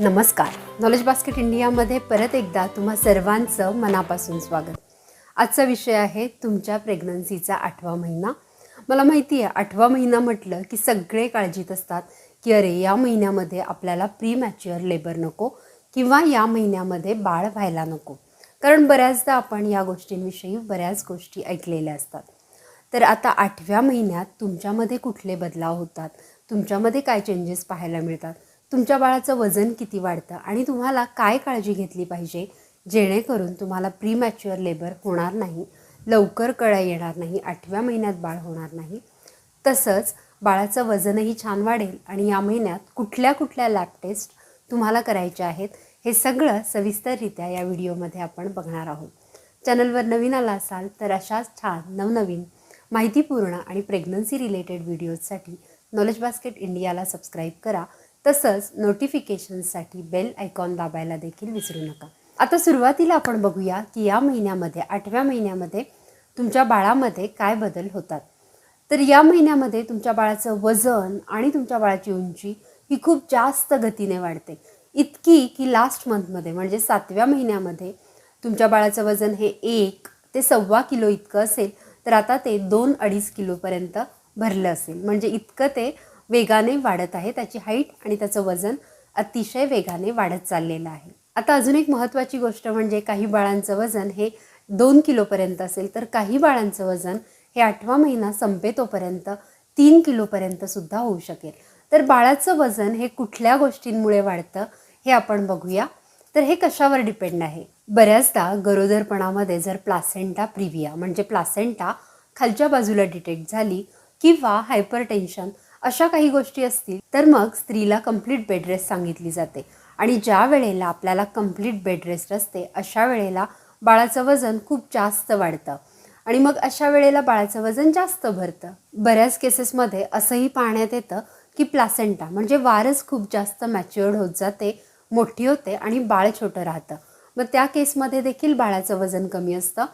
नमस्कार. Knowledge basket इंडियामध्ये परत एकदा तुम्हा सर्वांचं मनापासून स्वागत. आजचा विषय आहे तुमच्या प्रेग्नन्सीचा आठवा महिना. मला माहिती आहे आठवा महिना म्हटलं की सगळे काळजीत असतात की अरे या महिन्यामध्ये आपल्याला प्री मॅच्युअर लेबर नको किंवा या महिन्यामध्ये बाळ व्हायला नको. कारण बऱ्याचदा आपण या गोष्टींविषयी बऱ्याच गोष्टी ऐकलेल्या असतात. तर आता आठव्या महिन्यात तुमच्यामध्ये कुठले बदलाव होतात? तुमच्यामध्ये काय चेंजेस पाहायला मिळतात? तुमच्या बाळाचं वजन किती वाढतं आणि तुम्हाला काय काळजी घेतली पाहिजे? जेणेकरून तुम्हाला प्रीमॅच्युअर लेबर होणार नाही लवकर कळा येणार नाही आठव्या महिन्यात बाळ होणार नाही. तसंच बाळाचं वजनही छान वाढेल आणि या महिन्यात कुठल्या कुठल्या लॅब टेस्ट तुम्हाला करायच्या आहेत हे सगळं सविस्तररित्या या व्हिडिओमध्ये आपण बघणार आहोत. चॅनलवर नवीन आला असाल तर अशाच छान नवनवीन माहितीपूर्ण आणि प्रेग्नन्सी रिलेटेड व्हिडिओजसाठी नॉलेज बास्केट इंडियाला सबस्क्राईब करा. तसंच नोटिफिकेशनसाठी बेल आयकॉन दाबायला देखील विसरू नका. आता सुरुवातीला आपण बघूया की या महिन्यामध्ये आठव्या महिन्यामध्ये तुमच्या बाळामध्ये काय बदल होतात. तर या महिन्यामध्ये तुमच्या बाळाचं वजन आणि तुमच्या बाळाची उंची ही खूप जास्त गतीने वाढते. इतकी की लास्ट मंथमध्ये म्हणजे सातव्या महिन्यामध्ये तुमच्या बाळाचं वजन हे एक ते सव्वा किलो इतकं असेल तर आता ते दोन अडीच किलोपर्यंत भरलं असेल. म्हणजे इतकं ते वेगाने वाढत आहे. त्याची हाईट आणि त्याचं वजन अतिशय वेगाने वाढत चाललेलं आहे. आता अजून एक महत्त्वाची गोष्ट म्हणजे काही बाळांचं वजन हे दोन किलोपर्यंत असेल तर काही बाळांचं वजन हे आठवा महिना संपेतोपर्यंत तीन किलोपर्यंत सुद्धा होऊ शकेल. तर बाळाचं वजन हे कुठल्या गोष्टींमुळे वाढतं हे आपण बघूया. तर हे कशावर डिपेंड आहे? बऱ्याचदा गरोदरपणामध्ये जर प्लासेंटा प्रिव्हिया म्हणजे प्लासेंटा खालच्या बाजूला डिटेक्ट झाली किंवा हायपर टेन्शन अशा काही गोष्टी असतील तर मग स्त्रीला कंप्लीट बेड रेस्ट सांगितली जाते. आणि ज्या वेळेला आपल्याला कंप्लीट बेड रेस्ट असते अशा वेळेला बाळाचं वजन खूप जास्त वाढतं. आणि मग अशा वेळेला बाळाचं वजन जास्त भरतं. बऱ्याच केसेसमध्ये असंही पाहण्यात येतं की प्लासेंटा म्हणजे वारच खूप जास्त मॅच्युअर्ड होत जाते मोठी होते आणि बाळ छोटं राहतं. मग त्या केसमध्ये देखील बाळाचं वजन कमी असतं.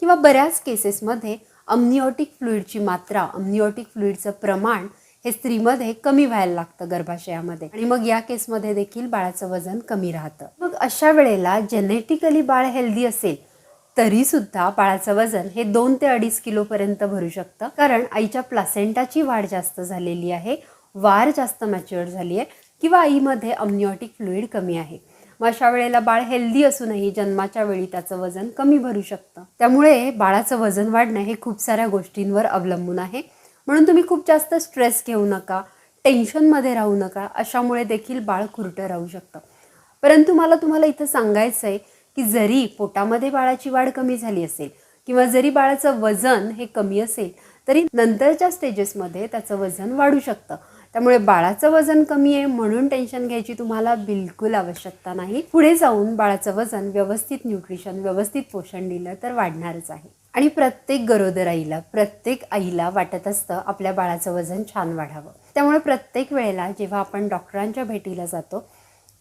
किंवा बऱ्याच केसेसमध्ये अम्निओटिक फ्लुईडची मात्रा अम्निओटिक फ्लुईडचं प्रमाण हे स्त्रीमध्ये कमी व्हायला लागतं गर्भाशयामध्ये. आणि मग या केसमध्ये देखील बाळाचं वजन कमी राहतं. मग अशा वेळेला जेनेटिकली बाळ हेल्दी असेल तरी सुद्धा बाळाचं वजन हे दोन ते अडीच किलोपर्यंत भरू शकतं. कारण आईच्या प्लासेंटाची वाढ जास्त झालेली आहे वार जास्त मॅच्युअर झाली आहे किंवा आईमध्ये अम्निओटिक फ्लुईड कमी आहे. मग अशा वेळेला बाळ हेल्दी असूनही जन्माच्या वेळी त्याचं वजन कमी भरू शकतं. त्यामुळे बाळाचं वजन वाढणं हे खूप साऱ्या गोष्टींवर अवलंबून आहे. म्हणून तुम्ही खूप जास्त स्ट्रेस घेऊ नका टेन्शनमध्ये राहू नका अशामुळे देखील बाळ खुरटं राहू शकतं. परंतु मला तुम्हाला इथं सांगायचं आहे की जरी पोटामध्ये बाळाची वाढ कमी झाली असेल किंवा जरी बाळाचं वजन हे कमी असेल तरी नंतरच्या स्टेजेसमध्ये त्याचं वजन वाढू शकतं. त्यामुळे बाळाचं वजन कमी आहे म्हणून टेन्शन घ्यायची तुम्हाला बिलकुल आवश्यकता नाही. पुढे जाऊन बाळाचं वजन व्यवस्थित न्यूट्रिशन व्यवस्थित पोषण दिलं तर वाढणारच आहे. आणि प्रत्येक गरोदर आईला प्रत्येक आईला वाटत असतं आपल्या बाळाचं वजन छान वाढावं. त्यामुळे प्रत्येक वेळेला जेव्हा आपण डॉक्टरांच्या भेटीला जातो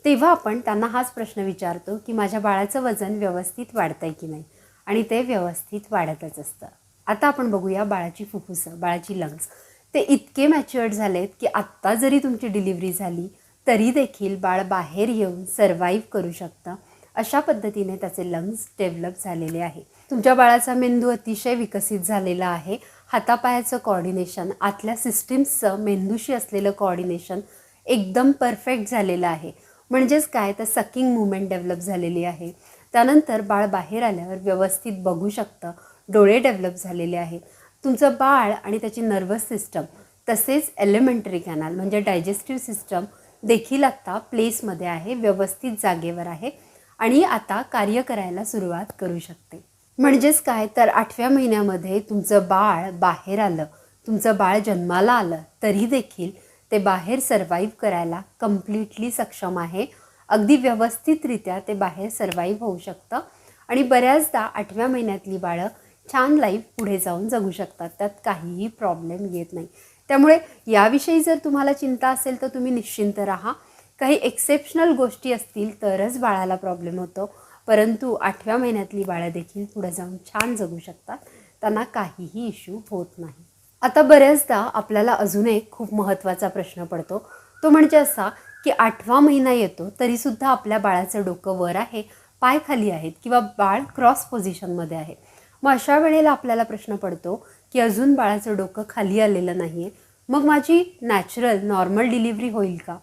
तेव्हा आपण त्यांना हाच प्रश्न विचारतो की माझ्या बाळाचं वजन व्यवस्थित वाढतंय की नाही? आणि ते व्यवस्थित वाढतच असतं. आता आपण बघूया बाळाची फुफ्फुसं बाळाची लंग्स ते इतके मॅच्युअर्ड झालेत की आत्ता जरी तुमची डिलिव्हरी झाली तरी देखील बाळ बाहेर येऊन सर्वाईव्ह करू शकतं. अशा पद्धतीने त्याचे लंग्स डेव्हलप झालेले आहे तुमच्या बाळाचा मेंदू अतिशय विकसित झालेला आहे. हातापायाचं कॉर्डिनेशन आतल्या सिस्टीम्सचं मेंदूशी असलेलं कॉर्डिनेशन एकदम परफेक्ट झालेलं आहे. म्हणजेच काय? तर सकिंग मुवमेंट डेव्हलप झालेली आहे. त्यानंतर बाळ बाहेर आल्यावर व्यवस्थित बघू शकतं. डोळे डेव्हलप झालेले आहेत तुमचं बाळ आणि त्याची नर्वस सिस्टम तसेच एलिमेंटरी कॅनल म्हणजे डायजेस्टिव्ह सिस्टम देखील आत्ता प्लेसमध्ये आहे व्यवस्थित जागेवर आहे आणि आता कार्य करायला सुरुवात करू शकते. म्हणजेच काय? तर आठव्या महिन्यामध्ये तुमचं बाळ बाहेर आलं. तुमचं बाळ जन्माला आलं. तरी देखील ते बाहेर सर्वाईव्ह करायला कम्प्लिटली सक्षम आहे. अगदी व्यवस्थितरित्या ते बाहेर सर्वाईव्ह होऊ शकतं. आणि बऱ्याचदा आठव्या महिन्यातली बाळं छान लाईफ पुढे जाऊन जगू शकतात. त्यात काहीही प्रॉब्लेम येत नाही. त्यामुळे याविषयी जर तुम्हाला चिंता असेल तर तुम्ही निश्चिंत राहा. काही एक्सेप्शनल गोष्टी असतील तरच बाळाला प्रॉब्लेम होतो. परंतु आठव्या महिन्यातली बाळं देखील पुढे जाऊन छान जगू शकतात. त्यांना काहीही इश्यू होत नाही. आता बऱ्याचदा आपल्याला अजून एक खूप महत्त्वाचा प्रश्न पडतो. तो म्हणजे असा की आठवा महिना येतो तरीसुद्धा आपल्या बाळाचं डोकं वर आहे पाय खाली आहेत किंवा बाळ क्रॉस पोझिशनमध्ये आहे. मग अशा वेळेला आपल्याला प्रश्न पडतो की अजून बाळाचं डोकं खाली आलेलं नाही आहे मग माझी नॅचरल नॉर्मल डिलिव्हरी होईल का?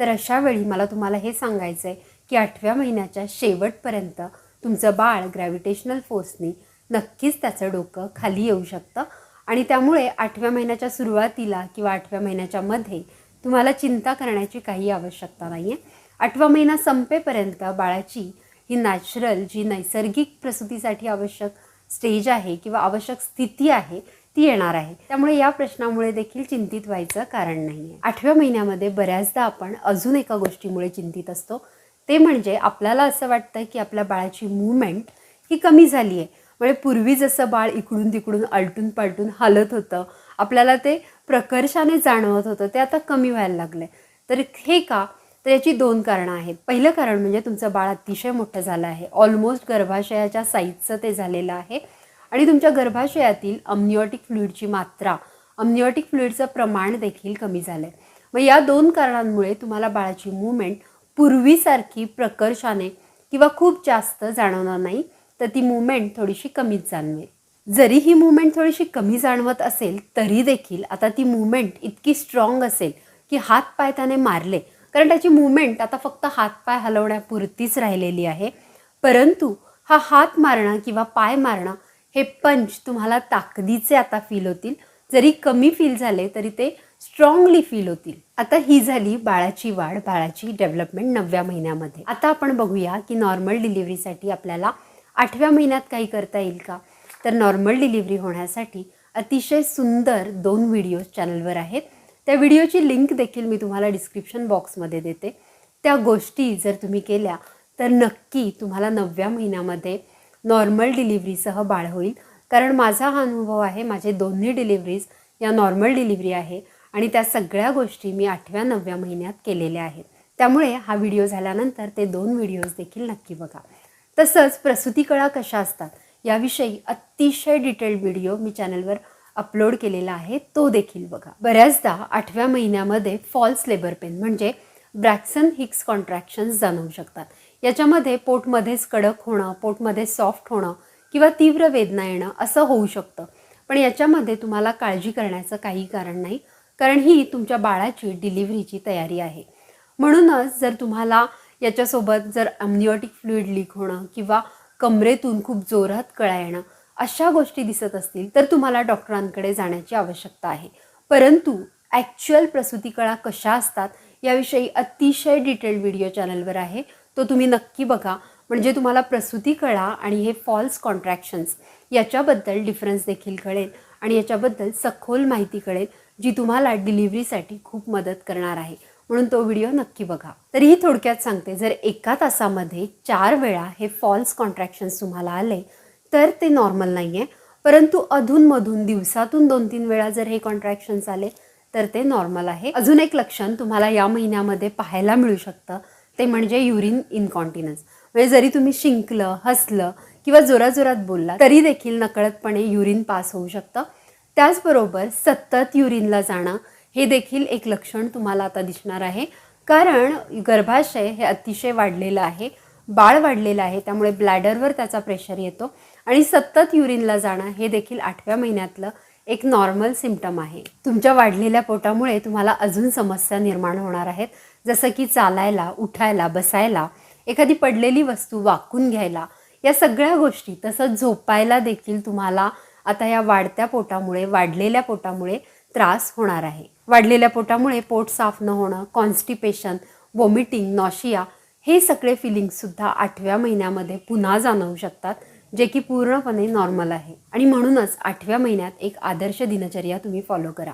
तर अशा वेळी मला तुम्हाला हे सांगायचं आहे की आठव्या महिन्याच्या शेवटपर्यंत तुमचं बाळ ग्रॅव्हिटेशनल फोर्सनी नक्कीच त्याचं डोकं खाली येऊ शकतं. आणि त्यामुळे आठव्या महिन्याच्या सुरुवातीला किंवा आठव्या महिन्याच्या मध्ये तुम्हाला चिंता करण्याची काही आवश्यकता नाही आहे आठवा महिना संपेपर्यंत बाळाची ही नॅचरल जी नैसर्गिक प्रसूतीसाठी आवश्यक स्टेज आहे किंवा आवश्यक स्थिती आहे ती येणार आहे. त्यामुळे या प्रश्नामुळे देखील चिंतित व्हायचं कारण नाही आहे आठव्या महिन्यामध्ये बऱ्याचदा आपण अजून एका गोष्टीमुळे चिंतित असतो. ते म्हणजे आपल्याला असं वाटतं की आपल्या बाळाची मूवमेंट ही कमी झाली आहे म्हणजे पूर्वी जसं बाळ इकडून तिकडून आलटून पालटून हलत होतं आपल्याला ते प्रकर्षाने जाणवत होतं ते आता कमी व्हायला लागलं आहे तर हे का? तर याची दोन कारणं आहेत. पहिलं कारण म्हणजे तुमचं बाळ अतिशय मोठं झालं आहे. ऑलमोस्ट गर्भाशयाच्या साईजचं ते झालेलं आहे. आणि तुमच्या गर्भाशयातील अम्निओटिक फ्लुईडची मात्रा अम्निओटिक फ्लुईडचं प्रमाण देखील कमी झालं आहे मग या दोन कारणांमुळे तुम्हाला बाळाची मूवमेंट पूर्वीसारखी प्रकर्षाने किंवा खूप जास्त जाणवणार नाही तर ती मुवमेंट थोडीशी कमीच जाणवेल. जरी ही मुवमेंट थोडीशी कमी जाणवत असेल तरी देखील आता ती मुवमेंट इतकी स्ट्रॉंग असेल की हात पाय त्याने मारले. कारण त्याची मुवमेंट आता फक्त हातपाय हलवण्यापुरतीच राहिलेली आहे. परंतु हा हात मारणं किंवा पाय मारणं हे पंच तुम्हाला ताकदीचे आता फील होतील. जरी कमी फील झाले तरी ते स्ट्रॉंगली फील होतील. आता ही झाली बाळाची वाढ बाळाची डेव्हलपमेंट नवव्या महिन्यामध्ये. आता आपण बघूया की नॉर्मल डिलिव्हरीसाठी आपल्याला आठव्या महिन्यात काही करता येईल का? तर नॉर्मल डिलिव्हरी होण्यासाठी अतिशय सुंदर दोन व्हिडिओज चॅनलवर आहेत. त्या व्हिडिओची लिंक देखील मी तुम्हाला डिस्क्रिप्शन बॉक्समध्ये देते. त्या गोष्टी जर तुम्ही केल्या तर नक्की तुम्हाला नवव्या महिन्यामध्ये नॉर्मल डिलिव्हरीसह बाळ होईल. कारण माझा हा अनुभव आहे माझे दोन्ही डिलिव्हरीज या नॉर्मल डिलिव्हरी आहे. आणि त्या सगळ्या गोष्टी मी आठव्या नवव्या महिन्यात केलेल्या आहेत. त्यामुळे हा व्हिडिओ झाल्यानंतर ते दोन व्हिडिओज देखील नक्की बघा. तसंच प्रसूती कळा कशा असतात याविषयी अतिशय डिटेल्ड व्हिडिओ मी चॅनलवर अपलोड केलेला आहे तो देखील बघा. बऱ्याचदा आठव्या महिन्यामध्ये फॉल्स लेबर पेन म्हणजे ब्रॅक्सन हिक्स कॉन्ट्रॅक्शन्स जाणवू शकतात. याच्यामध्ये पोटमध्येच कडक होणं पोटमध्ये सॉफ्ट होणं किंवा तीव्र वेदना येणं असं होऊ शकतं. पण याच्यामध्ये तुम्हाला काळजी करण्याचं काही कारण नाही. कारण ही तुमच्या बाळाची डिलिव्हरीची तयारी आहे. म्हणूनच जर तुम्हाला याच्यासोबत जर अम्निओटिक फ्लुईड लीक होणं किंवा कमरेतून खूप जोरात कळा येणं अशा गोष्टी दिसत असतील तर तुम्हाला डॉक्टरांकडे जाण्याची आवश्यकता आहे. परंतु ॲक्च्युअल प्रसूती कळा कशा असतात याविषयी अतिशय डिटेल्ड व्हिडिओ चॅनलवर आहे. तो तुम्ही नक्की बघा. म्हणजे तुम्हाला प्रसूती कळा आणि हे फॉल्स कॉन्ट्रॅक्शन्स याच्याबद्दल डिफरन्स देखील कळेल आणि याच्याबद्दल सखोल माहिती कळेल. जी तुम्हाला डिलिव्हरीसाठी खूप मदत करणार आहे. म्हणून तो व्हिडिओ नक्की बघा. तरीही थोडक्यात सांगते जर एका तासामध्ये चार वेळा हे फॉल्स कॉन्ट्रॅक्शन्स तुम्हाला आले तर ते नॉर्मल नाही आहे परंतु अधूनमधून दिवसातून दोन तीन वेळा जर हे कॉन्ट्रॅक्शन्स आले तर ते नॉर्मल आहे. अजून एक लक्षण तुम्हाला या महिन्यामध्ये पाहायला मिळू शकतं. ते म्हणजे युरिन इनकॉन्टिनन्स म्हणजे जरी तुम्ही शिंकलं हसलं किंवा जोराजोरात बोलला तरी देखील नकळतपणे युरिन पास होऊ शकतं. त्याचबरोबर सतत युरिनला जाणं हे देखील एक लक्षण तुम्हाला आता दिसणार आहे. कारण गर्भाशय हे अतिशय वाढलेलं आहे बाळ वाढलेलं आहे त्यामुळे ब्लॅडरवर त्याचा प्रेशर येतो आणि सतत युरिनला जाणं हे देखील आठव्या महिन्यातलं एक नॉर्मल सिम्टम आहे. तुमच्या वाढलेल्या पोटामुळे तुम्हाला अजून समस्या निर्माण होणार आहेत. जसं की चालायला उठायला बसायला एखादी पडलेली वस्तू वाकून घ्यायला या सगळ्या गोष्टी तसंच झोपायला देखील तुम्हाला आता या वाढत्या पोटामुळे वाढलेल्या पोटामुळे त्रास होणार आहे. वाढलेल्या पोटामुळे पोट साफ न होणं कॉन्स्टिपेशन वॉमिटिंग नॉशिया हे सगळे फिलिंग्ससुद्धा आठव्या महिन्यामध्ये पुन्हा जाणवू शकतात जे की पूर्णपणे नॉर्मल आहे. आणि म्हणूनच आठव्या महिन्यात एक आदर्श दिनचर्या तुम्ही फॉलो करा.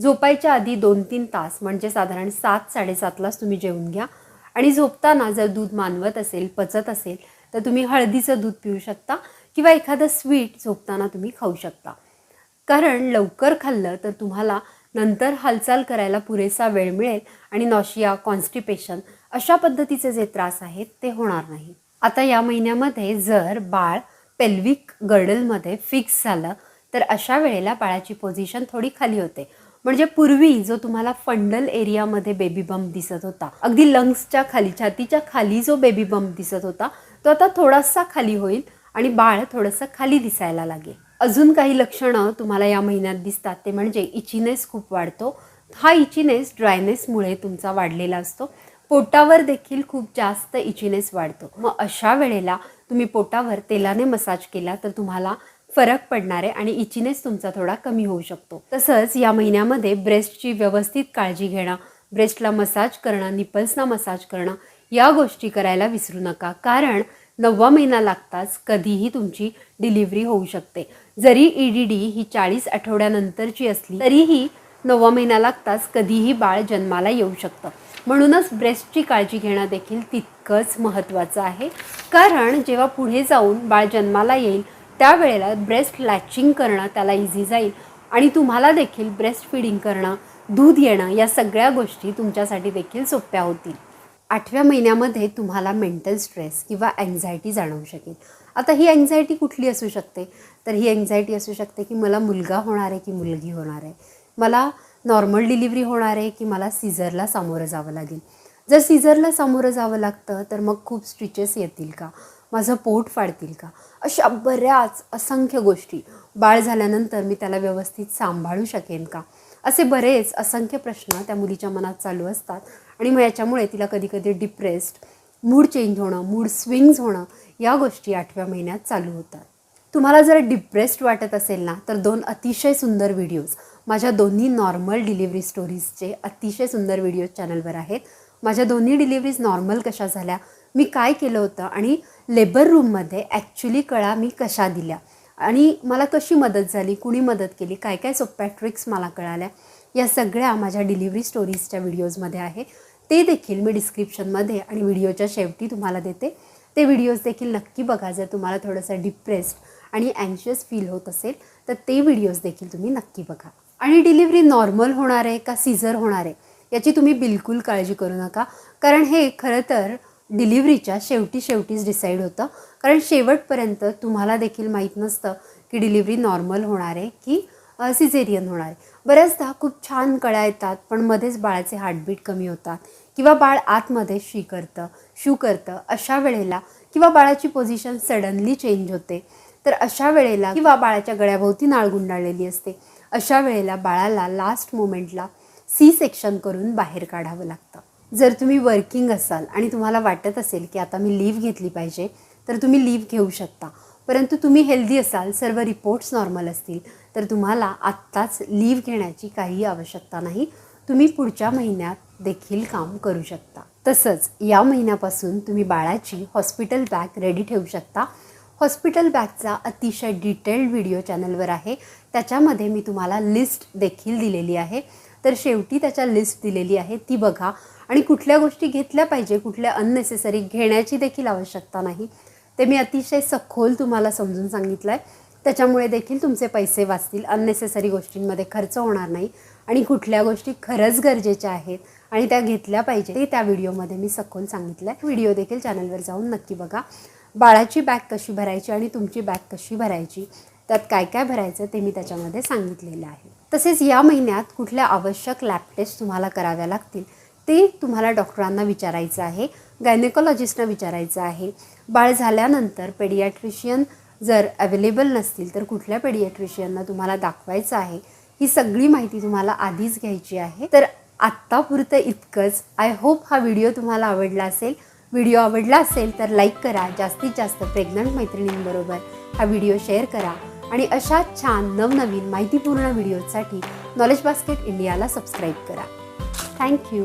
झोपायच्या आधी दोन तीन तास म्हणजे साधारण सात साडेसातलाच तुम्ही जेवून घ्या. आणि झोपताना जर दूध मानवत असेल पचत असेल तर तुम्ही हळदीचं दूध पिऊ शकता. किंवा एखादं स्वीट झोपताना तुम्ही खाऊ शकता. कारण लवकर खाल्लं तर तुम्हाला नंतर हालचाल करायला पुरेसा वेळ मिळेल आणि नॉशिया कॉन्स्टिपेशन अशा पद्धतीचे जे त्रास आहेत ते होणार नाही. आता या महिन्यामध्ये जर बाळ पेल्विक गर्डलमध्ये फिक्स झालं तर अशा वेळेला बाळाची पोझिशन थोडी खाली होते. म्हणजे पूर्वी जो तुम्हाला फंडल एरियामध्ये बेबी बंप दिसत होता अगदी लंग्सच्या खाली छातीच्या खाली जो बेबी बंप दिसत होता तो आता थोडासा खाली होईल. आणि बाळ थोडंसं खाली दिसायला लागेल. अजून काही लक्षणं तुम्हाला या महिन्यात दिसतात ते म्हणजे इचिनेस खूप वाढतो. हा इचिनेस ड्रायनेसमुळे तुमचा वाढलेला असतो. पोटावर देखील खूप जास्त इचिनेस वाढतो. मग अशा वेळेला तुम्ही पोटावर तेलाने मसाज केला तर तुम्हाला फरक पडणार आहे आणि इचिनेस तुमचा थोडा कमी होऊ शकतो. तसंच या महिन्यामध्ये ब्रेस्टची व्यवस्थित काळजी घेणं ब्रेस्टला मसाज करणं निपल्सना मसाज करणं या गोष्टी करायला विसरू नका. कारण नववा महिना लागताच कधीही तुमची डिलिव्हरी होऊ शकते. जरी ई डी डी ही चाळीस आठवड्यानंतरची असली तरीही नववा महिना लागताच कधीही बाळ जन्माला येऊ शकतं. म्हणूनच ब्रेस्टची काळजी घेणं देखील तितकंच महत्त्वाचं आहे. कारण जेव्हा पुढे जाऊन बाळ जन्माला येईल त्यावेळेला ब्रेस्ट लॅचिंग करणं त्याला इझी जाईल आणि तुम्हाला देखील ब्रेस्ट फिडिंग करणं दूध येणं या सगळ्या गोष्टी तुमच्यासाठी देखील सोप्या होतील. आठव्या महिन्यामध्ये तुम्हाला मेंटल स्ट्रेस किंवा अँझायटी जाणवू शकेल. आता ही अँझायटी कुठली असू शकते? तर ही अँझायटी असू शकते की मला मुलगा होणार आहे की मुलगी होणार आहे. मला नॉर्मल डिलिव्हरी होणार आहे की मला सीझरला सामोरं जावं लागेल. जर सीझरला सामोरं जावं लागतं तर मग खूप स्टिचेस येतील का? माझं पोट फाडतील का? अशा बऱ्याच असंख्य गोष्टी. बाळ झाल्यानंतर मी त्याला व्यवस्थित सांभाळू शकेन का? असे बरेच असंख्य प्रश्न त्या मुलीच्या मनात चालू असतात. आणि मग याच्यामुळे तिला कधी कधी डिप्रेस्ड मूड चेंज होणं मूड स्विंग्स होणं या गोष्टी आठव्या महिन्यात चालू होतात. तुम्हाला जर डिप्रेस्ड वाटत असेल ना तर दोन अतिशय सुंदर व्हिडिओज माझ्या दोन्ही नॉर्मल डिलिव्हरी स्टोरीजचे अतिशय सुंदर व्हिडिओज चॅनलवर आहेत. माझ्या दोन्ही डिलिव्हरीज नॉर्मल कशा झाल्या मी काय केलं होतं आणि लेबर रूममध्ये ॲक्च्युली कळा मी कशा दिल्या. आणि मला कशी मदत झाली कुणी मदत केली काय काय सोप्या ट्रिक्स मला कळाल्या या सगळ्या माझ्या डिलिव्हरी स्टोरीजच्या व्हिडिओजमध्ये आहे. ते देखील मी डिस्क्रिप्शनमध्ये आणि व्हिडिओच्या शेवटी तुम्हाला देते. ते व्हिडिओज देखील नक्की बघा जर तुम्हाला थोडंसं डिप्रेस्ड आणि अँशियस फील होत असेल तर ते व्हिडिओज देखील तुम्ही नक्की बघा. आणि डिलिव्हरी नॉर्मल होणार आहे का सीझर होणार आहे याची तुम्ही बिलकुल काळजी करू नका. कारण हे खरं तर डिलिव्हरीच्या शेवटी शेवटीच डिसाईड होतं. कारण शेवटपर्यंत तुम्हाला देखील माहीत नसतं की डिलिव्हरी नॉर्मल होणार आहे की सिझेरियन होणार आहे. बऱ्याचदा खूप छान कळा येतात पण मध्येच बाळाचे हार्टबीट कमी होतात किंवा बाळ आतमध्ये शी करतं शू करतं अशा वेळेला किंवा बाळाची पोझिशन सडनली चेंज होते. तर अशा वेळेला किंवा बाळाच्या गळ्याभोवती नाळ गुंडाळलेली असते अशा वेळेला बाळाला लास्ट मोमेंटला सी सेक्शन करून बाहेर काढावं लागतं. जर तुम्ही वर्किंग असाल आणि तुम्हाला वाटत असेल की आता मी लीव घेतली पाहिजे तर तुम्ही लीव घेऊ शकता. परंतु तुम्ही हेल्दी असाल सर्व रिपोर्ट्स नॉर्मल असतील तर तुम्हाला आत्ताच लीव घेण्याची काही आवश्यकता नाही. तुम्ही पुढच्या महिन्यात देखील काम करू शकता. तसंच या महिन्यापासून तुम्ही बाळाची हॉस्पिटल बॅग रेडी ठेवू शकता. हॉस्पिटल बॅगचा अतिशय डिटेल्ड व्हिडिओ चॅनलवर आहे. त्याच्यामध्ये मी तुम्हाला लिस्ट देखील दिलेली आहे. तर शेवटी त्याच्या लिस्ट दिलेली आहे ती बघा. आणि कुठल्या गोष्टी घेतल्या पाहिजे कुठल्या अननेसेसरी घेण्याची देखील आवश्यकता नाही. ते मी अतिशय सखोल तुम्हाला समजून सांगितलं आहे त्याच्यामुळे देखील तुमचे पैसे वाचतील. अननेसेसरी गोष्टींमध्ये खर्च होणार नाही. आणि कुठल्या गोष्टी खरंच गरजेच्या आहेत आणि त्या घेतल्या पाहिजे ते त्या व्हिडिओमध्ये मी सखोल सांगितलं आहे व्हिडिओ देखील चॅनलवर जाऊन नक्की बघा. बाळाची बॅग कशी भरायची आणि तुमची बॅग कशी भरायची? त्यात काय काय भरायचं ते मी त्याच्यामध्ये सांगितलेलं आहे. तसेच या महिन्यात कुठल्या आवश्यक लॅब टेस्ट तुम्हाला कराव्या लागतील ते तुम्हाला डॉक्टरांना विचारायचं आहे गायनेकॉलॉजिस्टना विचारायचं आहे. बाळ झाल्यानंतर पेडियाट्रिशियन जर अवेलेबल नसतील तर कुठल्या पेडिएट्रिशियनना तुम्हाला दाखवायचं आहे ही सगळी माहिती तुम्हाला आधीच घ्यायची आहे. तर आत्तापुरतं इतकंच. आय होप हा व्हिडिओ तुम्हाला आवडला असेल. व्हिडिओ आवडला असेल तर लाईक करा. जास्तीत जास्त प्रेग्नंट मैत्रिणींबरोबर हा व्हिडिओ शेअर करा. आणि अशा छान नवनवीन माहितीपूर्ण व्हिडिओसाठी नॉलेज बास्केट इंडियाला सबस्क्राईब करा. Thank you